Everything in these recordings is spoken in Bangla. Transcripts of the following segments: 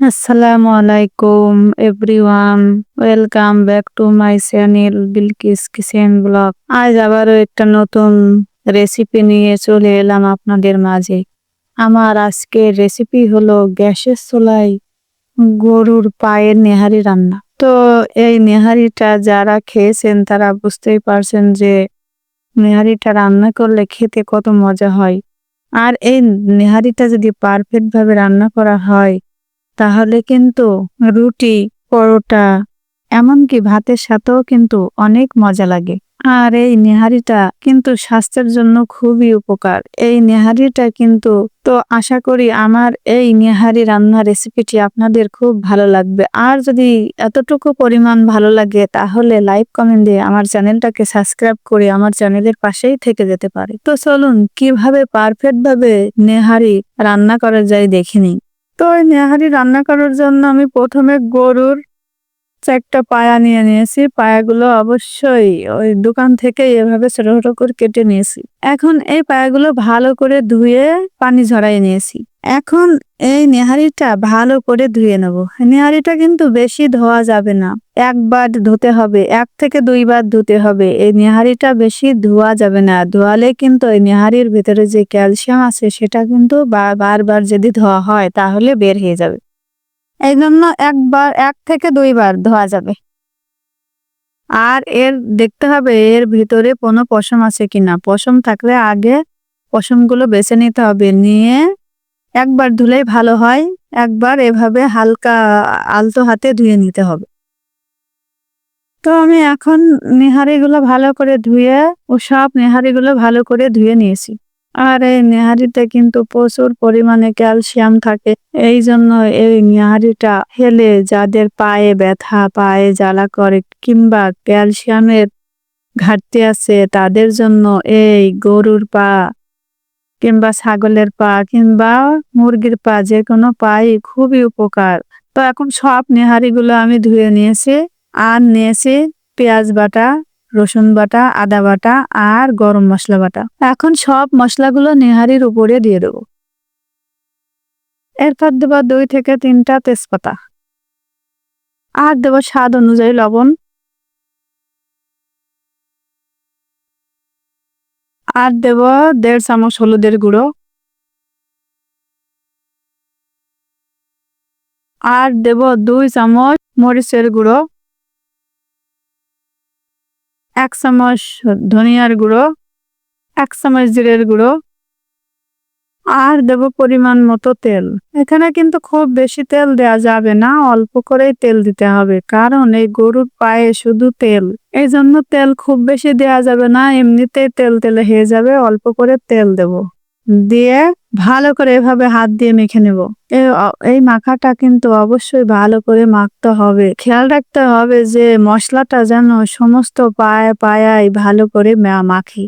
আসসালামু আলাইকুম everyone welcome back to my channel Bilkis kitchen blog আজ আবারও একটা নতুন রেসিপি নিয়ে চলে এলাম আপনাদের মাঝে। আমার আজকের রেসিপি হলো গ্যাসের চুলায় গরুর পায়ের নেহারি রান্না। তো এই নেহারিটা যারা খেয়েছেন, তারা বুঝতেই পারছেন যে নেহারিটা রান্না করলে খেতে কত মজা হয়। আর এই নেহারিটা যদি পারফেক্ট ভাবে রান্না করা হয় তাহলে কিন্তু রুটি, পরোটা, এমনকি ভাতের সাথেও কিন্তু অনেক মজা লাগে। আর এই নেহারিটা কিন্তু স্বাস্থ্যের জন্য খুবই উপকার। এই নেহারিটা কিন্তু, তো আশা করি আমার এই নেহারি রান্না রেসিপিটি আপনাদের খুব ভালো লাগবে। আর যদি এতটুকু পরিমাণ ভালো লাগে, তাহলে লাইক কমেন্ট দিয়ে আমার চ্যানেলটাকে সাবস্ক্রাইব করে আমার চ্যানেলের পাশেই থেকে যেতে পারে। তো চলুন, কীভাবে পারফেক্ট ভাবে নেহারি রান্না করা যায় দেখে নিই। তো ওই নেহারি রান্না করার জন্য আমি প্রথমে গরুর চারটা পায়া নিয়ে নিয়েছি। পায়াগুলো অবশ্যই ওই দোকান থেকে এভাবে ছোট ছোট করে কেটে নিয়েছি। এখন এই পায়াগুলো ভালো করে ধুয়ে পানি ঝরাই নিয়েছি। এখন এই নেহারিটা ভালো করে ধুয়ে নেব। নেহারিটা কিন্তু বেশি ধোয়া যাবে না। একবার ধুতে হবে, এক থেকে দুইবার ধুতে হবে। এই নেহারিটা বেশি ধোয়া যাবে না। ধোয়ালে কিন্তু এই নেহারির ভিতরে যে ক্যালসিয়াম আছে সেটা কিন্তু বারবার যদি ধোয়া হয় তাহলে বের হয়ে যাবে। এই জন্য একবার এক থেকে দুইবার ধোয়া যাবে। আর এর দেখতে হবে এর ভিতরে কোনো পশম আছে কিনা। পশম থাকলে আগে পশমগুলো বেছে নিতে হবে। নিয়ে একবার ধুলেই ভালো হয়, একবার এভাবে হালকা আলতো হাতে ধুয়ে নিতে হবে। তো আমি এখন নেহারিগুলো ভালো করে ধুয়ে, ও সব নেহারিগুলো ভালো করে ধুয়ে নিয়েছি। আর এই নেহারিতে কিন্তু প্রচুর পরিমাণে ক্যালসিয়াম থাকে, এই জন্য এই নেহারিটা খেলে যাদের পায়ে ব্যথা, পায়ে জ্বালা করে কিংবা ক্যালসিয়ামের ঘাটতি আছে, তাদের জন্য এই গরুর পা কিংবা ছাগলের পা কিংবা মুরগির পা যে কোনো পাই খুবই উপকার। তো এখন সব নেহারিগুলো আমি ধুয়ে নিয়েছি আর নিয়েছি, পেঁয়াজ বাটা, রসুন বাটা, আদা বাটা আর গরম মশলা বাটা। এখন সব মশলাগুলো নেহারির উপরে দিয়ে দেবো। এরপর দেবো দুই থেকে তিনটা তেজপাতা। আর দেবো স্বাদ অনুযায়ী লবণ। আর দেব দেড় চামচ হলুদের গুঁড়ো। আর দেব দুই চামচ মরিচের গুঁড়ো। এক চামচ ধনিয়ার গুঁড়ো। এক চামচ জিরের গুঁড়ো। আর দেব পরিমাণ মতো তেল। এখানে কিন্তু খুব বেশি তেল দেয়া যাবে না, অল্প করেই তেল দিতে হবে। কারণ এই গরুর পায়ে শুধু তেল। এই জন্য তেল খুব বেশি দেওয়া যাবে না, এমনিতেই তেল তেলে হয়ে যাবে, অল্প করে তেল দেব। দিয়ে ভালো করে এভাবে হাত দিয়ে মেখে নেব। এই মাখাটা কিন্তু অবশ্যই ভালো করে মাখতে হবে। খেয়াল রাখতে হবে যে মশলাটা যেন সমস্ত পায়ে পায়ায় ভালো করে মাখি।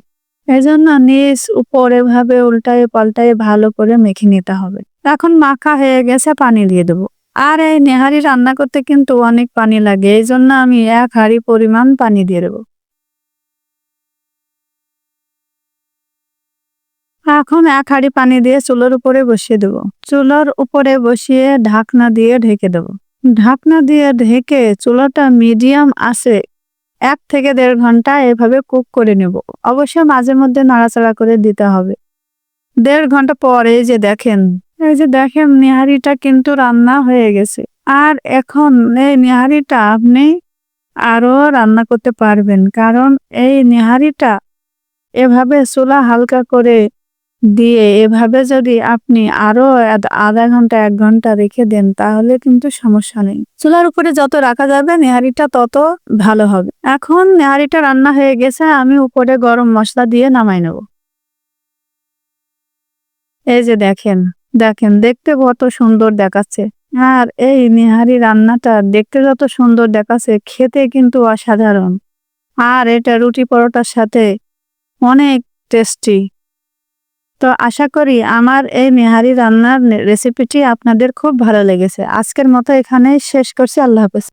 এজন্য নিচ উপরে ভাবে উল্টায় পাল্টায় ভালো করে মেখে নিতে হবে। এখন মাখা হয়ে গেছে, পানি দিয়ে দেবো। আর এই নেহারি রান্না করতে কিন্তু অনেক পানি লাগে এই জন্য আমি এক হাঁড়ি পরিমাণ পানি দিয়ে দেবো। এখন এক হাঁড়ি পানি দিয়ে চুলোর উপরে বসিয়ে দেবো। চুলোর উপরে বসিয়ে ঢাকনা দিয়ে ঢেকে দেবো। ঢাকনা দিয়ে ঢেকে চুলাটা মিডিয়াম আছে এক থেকে দেড় ঘণ্টা এভাবে কুক করে নেব। অবশ্যই মাঝে মধ্যে নাড়াচাড়া করে দিতে হবে। দেড় ঘণ্টা পরে যে দেখেন, এই যে দেখেন নিহারিটা কিন্তু রান্না হয়ে গেছে। আর এখন এই নিহারিটা আপনি আরও রান্না করতে পারবেন। কারণ এই নিহারিটা এভাবে চুলা হালকা করে দিয়ে এভাবে যদি আপনি আরও আধা ঘণ্টা, এক ঘণ্টা রেখে দেন, তাহলে কিন্তু সমস্যা নেই। চুলার উপরে যত রাখা যাবে, নেহারিটা তত ভালো হবে। এখন নেহারিটা রান্না হয়ে গেছে, আমি উপরে গরম মশলা দিয়ে নামাই নেব। এই যে দেখেন দেখেন, দেখতে কত সুন্দর দেখাচ্ছে। আর এই নেহারি রান্নাটা দেখতে যত সুন্দর দেখাচ্ছে, খেতে কিন্তু অসাধারণ। আর এটা রুটি পরোটার সাথে অনেক টেস্টি তো আশা করি আমার এই নেহারি রান্নার রেসিপিটি আপনাদের খুব ভালো লেগেছে। আজকের মতো এখানেই শেষ করছি। আল্লাহ হাফেজ।